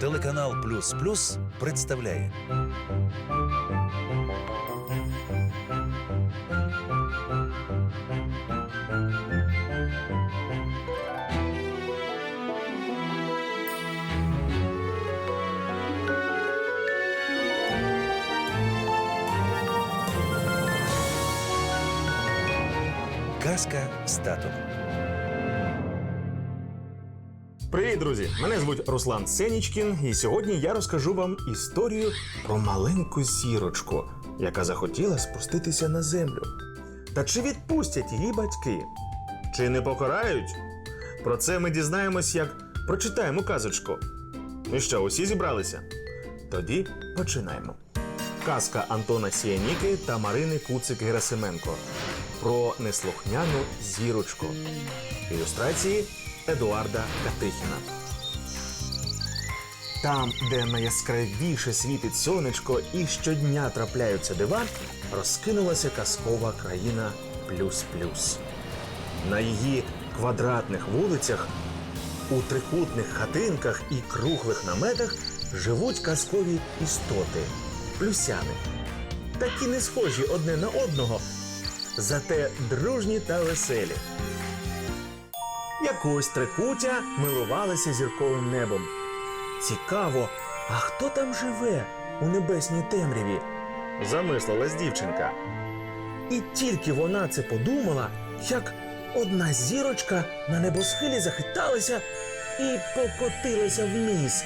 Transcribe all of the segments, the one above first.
Телеканал Плюс Плюс представляє Казка з татом. Привіт, друзі! Мене звуть Руслан Сенічкін, і сьогодні я розкажу вам історію про маленьку зірочку, яка захотіла спуститися на землю. Та чи відпустять її батьки? Чи не покарають? Про це ми дізнаємось, як прочитаємо казочку. Ну що, усі зібралися? Тоді починаємо. Казка Антона Сіяніки та Марини Куцик Герасименко про неслухняну зірочку. Ілюстрації Едуарда Катихіна. Там, де найяскравіше світить сонечко і щодня трапляються дива, розкинулася казкова країна Плюс-Плюс. На її квадратних вулицях, у трикутних хатинках і круглих наметах живуть казкові істоти плюсяни. Такі не схожі одне на одного, зате дружні та веселі. Якось трикутя милувалася зірковим небом. Цікаво, а хто там живе у небесній темряві? Замислилась дівчинка. І тільки вона це подумала, як одна зірочка на небосхилі захиталася і покотилася вниз.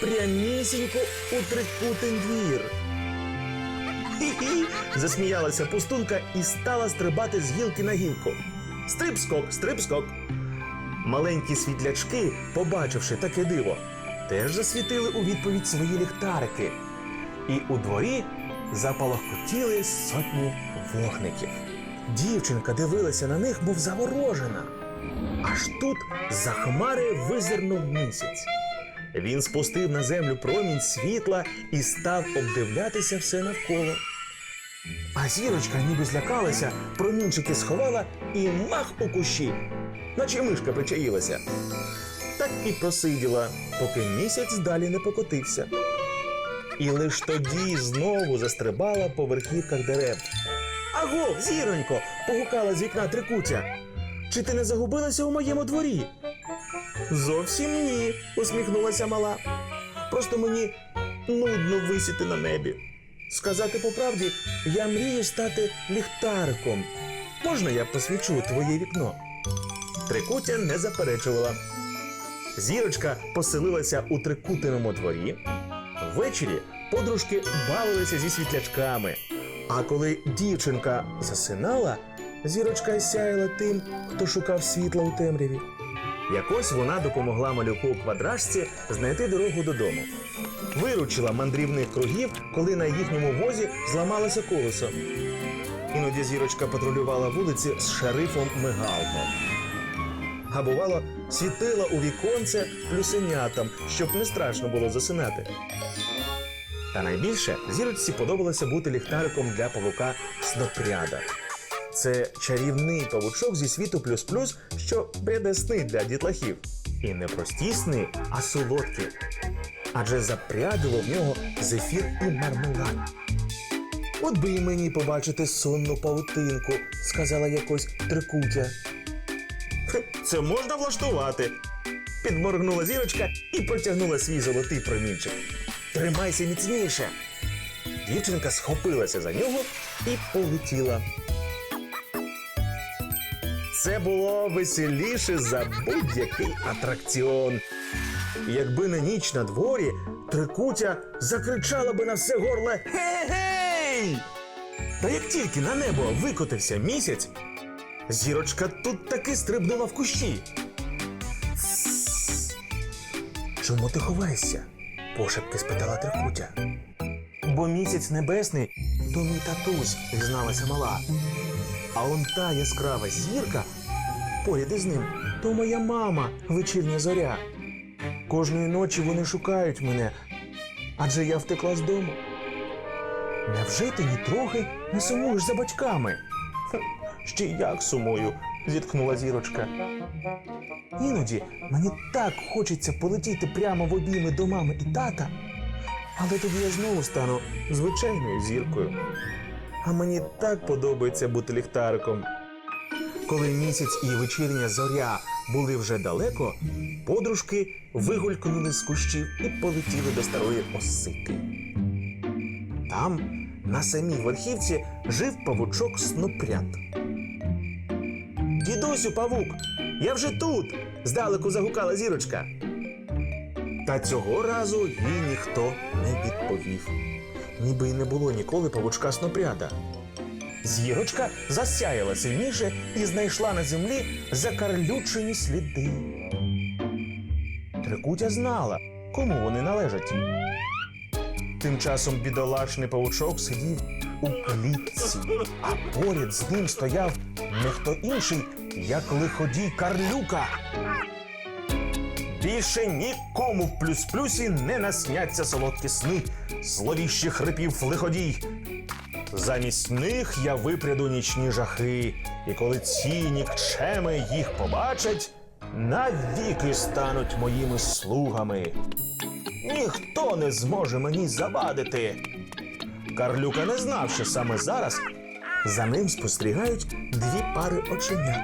Прямісінько у трикутий двір. Хі-хі! засміялася пустунка і стала стрибати з гілки на гілку. Стриб-скок, стриб-скок. Маленькі світлячки, побачивши таке диво, теж засвітили у відповідь свої ліхтарики. І у дворі запалахотіли сотні вогників. Дівчинка дивилася на них, мов заворожена. Аж тут за хмари визирнув місяць. Він спустив на землю промінь світла і став обдивлятися все навколо. А зірочка ніби злякалася, промінчики сховала і мах у кущі, наче мишка причаїлася. Так і просиділа, поки місяць далі не покотився. І лиш тоді знову застрибала по верхівках дерев. Агов, зіронько! погукала з вікна трикутя. Чи ти не загубилася у моєму дворі? Зовсім ні, усміхнулася мала. Просто мені нудно висіти на небі. Сказати по правді, я мрію стати ліхтариком. Можна я посвічу твоє вікно? Трикутя не заперечувала. Зірочка поселилася у трикутиному дворі. Ввечері подружки бавилися зі світлячками. А коли дівчинка засинала, зірочка сяяла тим, хто шукав світла у темряві. Якось вона допомогла малюку квадрашці знайти дорогу додому. Виручила мандрівних кругів, коли на їхньому возі зламалося колесо. Іноді зірочка патрулювала вулиці з шерифом Мигалком. А бувало, світила у віконце плюсенятам, щоб не страшно було засинати. Та найбільше зірочці подобалося бути ліхтариком для павука снопряда. Це чарівний павучок зі світу плюс-плюс, що пряде сни для дітлахів. І не прості сни, а солодкі. Адже запрядило в нього зефір і мармелад. От би і мені побачити сонну павутинку, сказала якось трикутя. «Хе, Це можна влаштувати. Підморгнула зірочка і протягнула свій золотий промінчик. Тримайся міцніше. Дівчинка схопилася за нього і полетіла. Це було веселіше за будь-який атракціон. Якби не ніч на дворі, трикутя закричала би на все горле Гей-гей! Та як тільки на небо викотився місяць, зірочка тут таки стрибнула в кущі. Чому ти ховаєшся? пошепки спитала трикутя. Бо місяць небесний, то мій татусь, зізналася мала. А он та яскрава зірка поряд із ним, то моя мама, вечірня зоря. Кожної ночі вони шукають мене, адже я втекла з дому. Невже ти нітрохи не сумуєш за батьками? Ще як сумую, зітхнула зірочка. Іноді мені так хочеться полетіти прямо в обійми до мами і тата, але тоді я знову стану звичайною зіркою. А мені так подобається бути ліхтариком. Коли місяць і вечірня зоря були вже далеко, подружки вигулькнули з кущів і полетіли до старої осики. Там, на самій верхівці, жив павучок снопряд. Дідусю, павук, я вже тут. здалеку загукала зірочка. Та цього разу їй ніхто не відповів. Ніби й не було ніколи павучка снопряда. Зірочка засяяла сильніше і знайшла на землі закарлючені сліди. Трикутя знала, кому вони належать. Тим часом бідолашний павучок сидів у клітці, а поряд з ним стояв не хто інший, як лиходій Карлюка. Більше нікому в плюс-плюсі не насняться солодкі сни, зловіщих хрипів лиходій. Замість них я випряду нічні жахи, і коли ці нікчеми їх побачать, навіки стануть моїми слугами. Ніхто не зможе мені завадити. Карлюка не знав, що саме зараз за ним спостерігають дві пари оченят.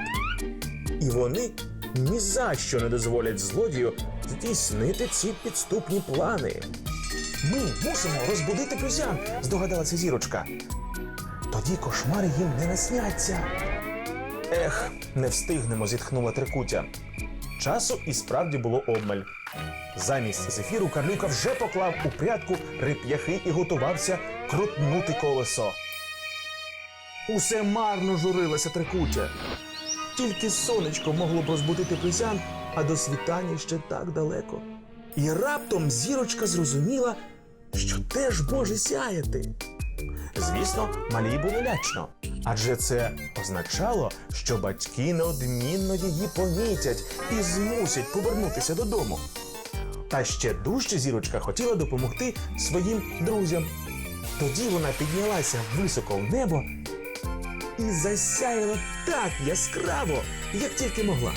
І вони ні за що не дозволять злодію здійснити ці підступні плани. Ми мусимо розбудити плюсян, здогадалася зірочка. Тоді кошмари їм не насняться. Ех, не встигнемо, зітхнула трикутя. Часу і справді було обмаль. Замість зефіру Карлюка вже поклав у прядку реп'яхи і готувався крутнути колесо. Усе марно журилася трикутя. Тільки сонечко могло б розбудити плесян, а до світання ще так далеко. І раптом зірочка зрозуміла, що теж може сяяти. Звісно, малій було лячно, адже це означало, що батьки неодмінно її помітять і змусять повернутися додому. Та ще дужче зірочка хотіла допомогти своїм друзям. Тоді вона піднялася високо в небо і засяяла так яскраво, як тільки могла.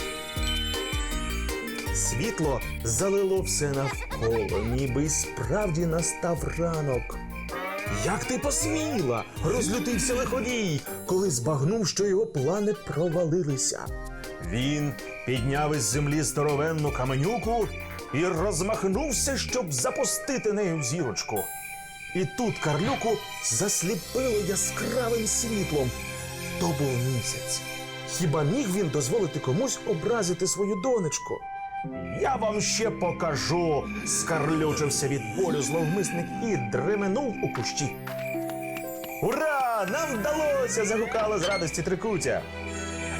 Світло залило все навколо, ніби й справді настав ранок. Як ти посміла? розлютився лиходій, коли збагнув, що його плани провалилися. Він підняв із землі здоровенну каменюку і розмахнувся, щоб запустити нею зірочку. І тут Карлюку засліпило яскравим світлом. То був місяць. Хіба міг він дозволити комусь образити свою донечку? Я вам ще покажу. скарлючився від болю зловмисник і дременув у кущі. Ура! Нам вдалося! загукала з радості трикутя.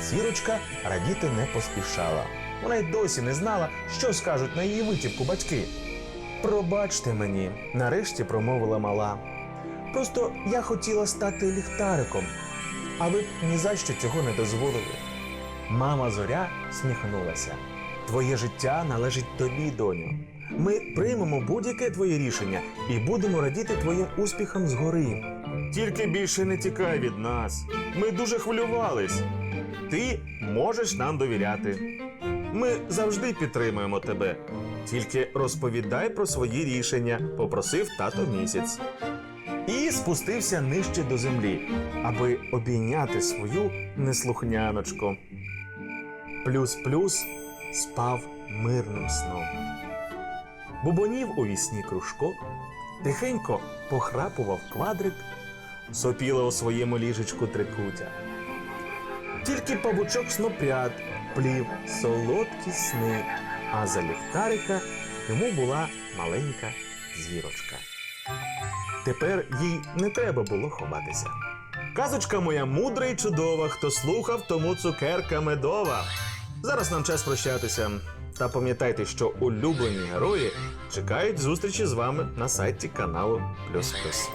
Зірочка радіти не поспішала. Вона й досі не знала, що скажуть на її витівку батьки. Пробачте мені, нарешті промовила мала. Просто я хотіла стати ліхтариком, а ви б ні за що цього не дозволили. Мама зоря сміхнулася. Твоє життя належить тобі, доню. Ми приймемо будь-яке твоє рішення і будемо радіти твоїм успіхам згори. Тільки більше не тікай від нас. Ми дуже хвилювались. Ти можеш нам довіряти. Ми завжди підтримуємо тебе. Тільки розповідай про свої рішення, попросив тато місяць. І спустився нижче до землі, аби обійняти свою неслухняночку. Плюс-плюс спав мирним сном. Бубонів у вісні кружко, тихенько похрапував квадрик, сопіла у своєму ліжечку трикутя. Тільки павучок снопряд плів солодкі сни, а за ліхтарика йому була маленька зірочка. Тепер їй не треба було ховатися. Казочка моя мудра і чудова. Хто слухав, тому цукерка медова. Зараз нам час прощатися. Та пам'ятайте, що улюблені герої чекають зустрічі з вами на сайті каналу Плюс Плюс.